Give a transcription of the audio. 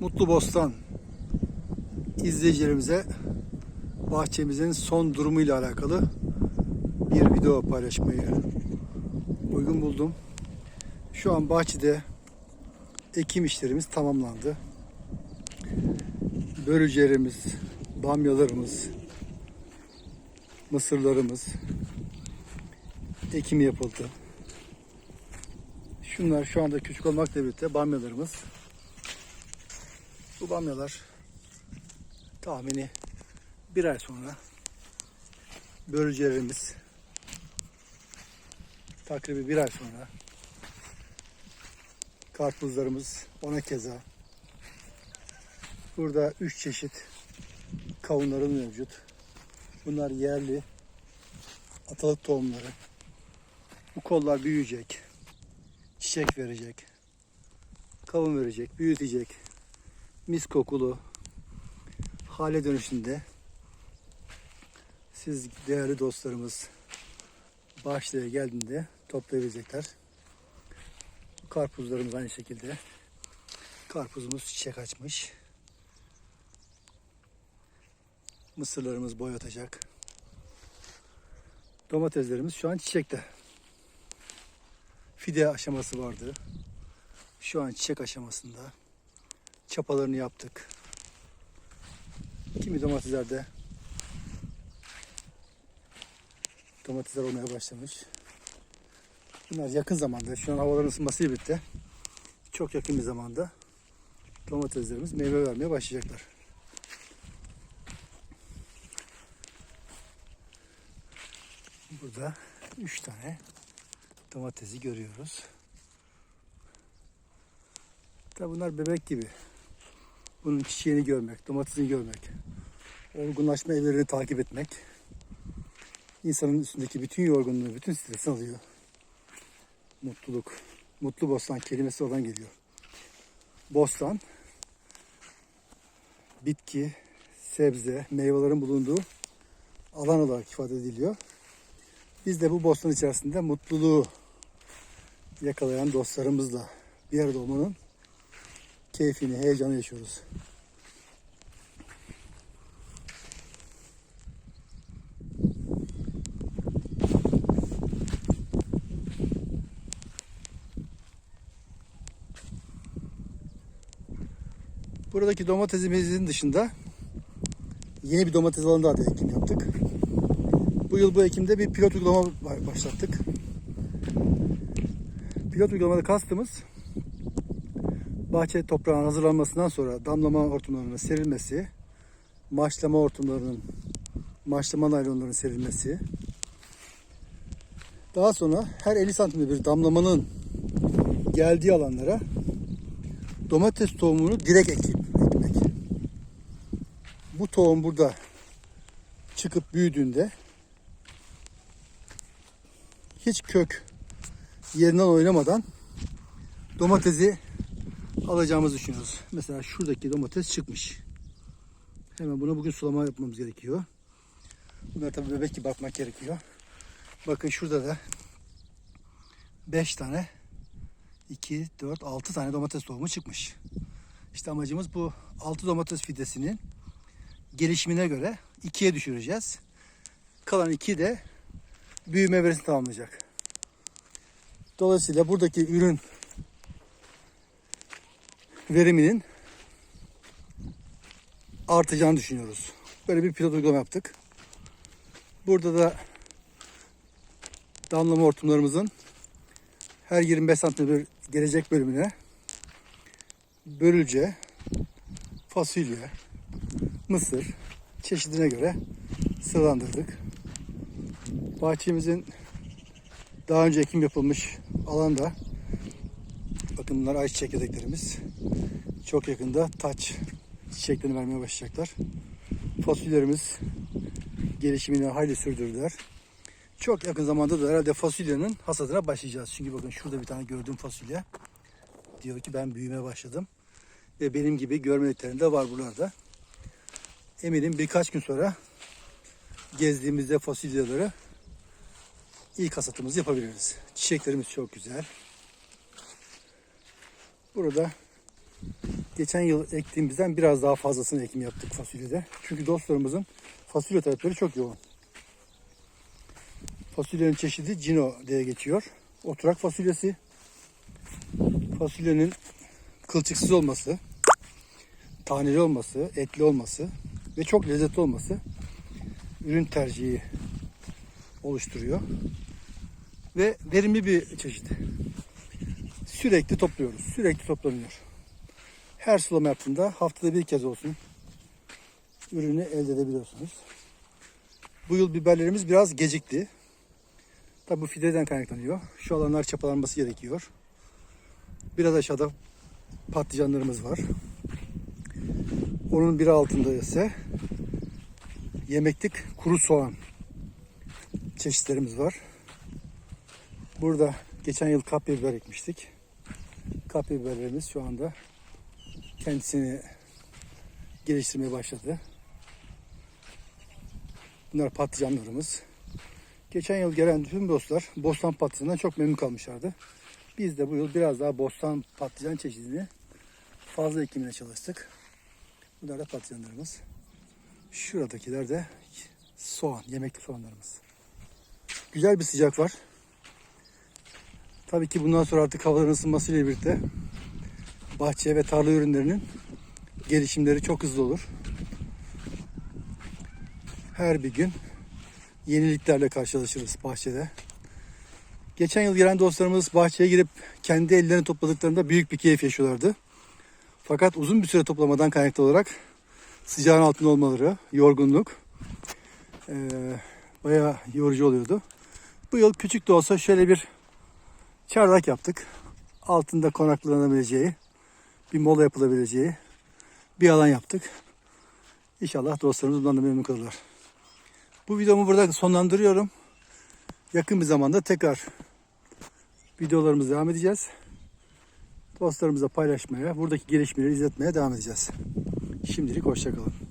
Mutlu Bostan izleyicilerimize bahçemizin son durumuyla alakalı bir video paylaşmayı uygun buldum. Şu an bahçede ekim işlerimiz tamamlandı. Börülcelerimiz, bamyalarımız, mısırlarımız ekimi yapıldı. Şunlar şu anda küçük olmakla birlikte bamyalarımız. Bu bamyalar tahmini bir ay sonra börülcelerimiz takribi bir ay sonra karpuzlarımız ona keza burada üç çeşit kavunların mevcut. Bunlar yerli atalık tohumları. Bu kollar büyüyecek. Çiçek verecek. Kavun verecek, büyütecek. Mis kokulu hale dönüşünde siz değerli dostlarımız bahçeye geldiğinde toplayabilecekler. Karpuzlarımız aynı şekilde. Karpuzumuz çiçek açmış. Mısırlarımız boy atacak. Domateslerimiz şu an çiçekte. Fide aşaması vardı. Şu an çiçek aşamasında. Çapalarını yaptık. Kimi domateslerde domatesler olmaya başlamış. Bunlar yakın zamanda, şu an havaların ısınması bitti. Çok yakın bir zamanda domateslerimiz meyve vermeye başlayacaklar. Burada üç tane domatesi görüyoruz. Tabi bunlar bebek gibi. Bunun çiçeğini görmek, domatesini görmek, olgunlaşma evlerini takip etmek insanın üstündeki bütün yorgunluğu, bütün stresi alıyor. Mutluluk. Mutlu bostan kelimesi oradan geliyor. Bostan bitki, sebze, meyvelerin bulunduğu alan olarak ifade ediliyor. Biz de bu bostan içerisinde mutluluğu yakalayan dostlarımızla bir arada olmanın keyfini, heyecanı yaşıyoruz. Buradaki domatesimizin dışında yeni bir domates alanı daha da ekim yaptık. Bu yıl bu ekimde bir pilot uygulama başlattık. Pilot uygulamada kastımız bahçe toprağın hazırlanmasından sonra damlama hortumlarının serilmesi, maçlama hortumlarının, maçlama naylonlarının serilmesi, daha sonra her 50 santimde bir damlamanın geldiği alanlara domates tohumunu direkt ekip, ekmek. Bu tohum burada çıkıp büyüdüğünde hiç kök yerinden oynamadan domatesi alacağımızı düşünüyoruz. Mesela şuradaki domates çıkmış. Hemen buna bugün sulama yapmamız gerekiyor. Bunlar tabii bebek gibi bakmak gerekiyor. Bakın şurada da 5 tane 2, 4, 6 tane domates tohumu çıkmış. İşte amacımız bu 6 domates fidesinin gelişimine göre 2'ye düşüreceğiz. Kalan 2 de büyüme evresini tamamlayacak. Dolayısıyla buradaki ürün veriminin artacağını düşünüyoruz. Böyle bir pilot uygulama yaptık. Burada da damlama hortumlarımızın her 25 santim bir gelecek bölümüne börülce, fasulye, mısır çeşidine göre sıralandırdık. Bahçemizin daha önce ekim yapılmış alanda bakın bunlar ayçiçek çekirdeklerimiz. Çok yakında taç çiçeklerini vermeye başlayacaklar. Fasulyelerimiz gelişimini hayli sürdürdüler. Çok yakın zamanda da herhalde fasulyenin hasadına başlayacağız. Çünkü bakın şurada bir tane gördüğüm fasulye. Diyor ki ben büyümeye başladım. Ve benim gibi görmediklerinde var buralarda. Eminim birkaç gün sonra gezdiğimizde fasulyeleri ilk hasatımızı yapabiliriz. Çiçeklerimiz çok güzel. Burada geçen yıl ektiğimizden biraz daha fazlasını ekim yaptık fasulyede. Çünkü dostlarımızın fasulye talepleri çok yoğun. Fasulyenin çeşidi Cino diye geçiyor. Oturak fasulyesi. Fasulyenin kılçıksız olması, taneli olması, etli olması ve çok lezzetli olması ürün tercihi oluşturuyor. Ve verimli bir çeşit. Sürekli topluyoruz. Sürekli toplanıyor. Her sulama yaptığında haftada bir kez olsun ürünü elde edebiliyorsunuz. Bu yıl biberlerimiz biraz gecikti. Tabi bu fideden kaynaklanıyor. Şu alanlar çapalanması gerekiyor. Biraz aşağıda patlıcanlarımız var. Onun bir altında ise yemeklik kuru soğan çeşitlerimiz var. Burada geçen yıl kapya biber ekmiştik. Kapya biberlerimiz şu anda kendisini geliştirmeye başladı. Bunlar patlıcanlarımız. Geçen yıl gelen tüm dostlar bostan patlıcanından çok memnun kalmışlardı. Biz de bu yıl biraz daha bostan patlıcan çeşidini fazla ekimine çalıştık. Bunlar da patlıcanlarımız. Şuradakiler de soğan, yemekli soğanlarımız. Güzel bir sıcak var. Tabii ki bundan sonra artık havaların ısınmasıyla birlikte bahçe ve tarla ürünlerinin gelişimleri çok hızlı olur. Her bir gün yeniliklerle karşılaşırız bahçede. Geçen yıl gelen dostlarımız bahçeye girip kendi ellerine topladıklarında büyük bir keyif yaşıyorlardı. Fakat uzun bir süre toplamadan kaynaklı olarak sıcağın altında olmaları, yorgunluk eee bayağı yorucu oluyordu. Bu yıl küçük de olsa şöyle bir çardak yaptık. Altında konaklanabileceği, bir mola yapılabileceği bir alan yaptık. İnşallah dostlarımız bundan da memnun kalırlar. Bu videomu burada sonlandırıyorum. Yakın bir zamanda tekrar videolarımızı devam edeceğiz. Dostlarımızla paylaşmaya, buradaki gelişmeleri izletmeye devam edeceğiz. Şimdilik hoşçakalın.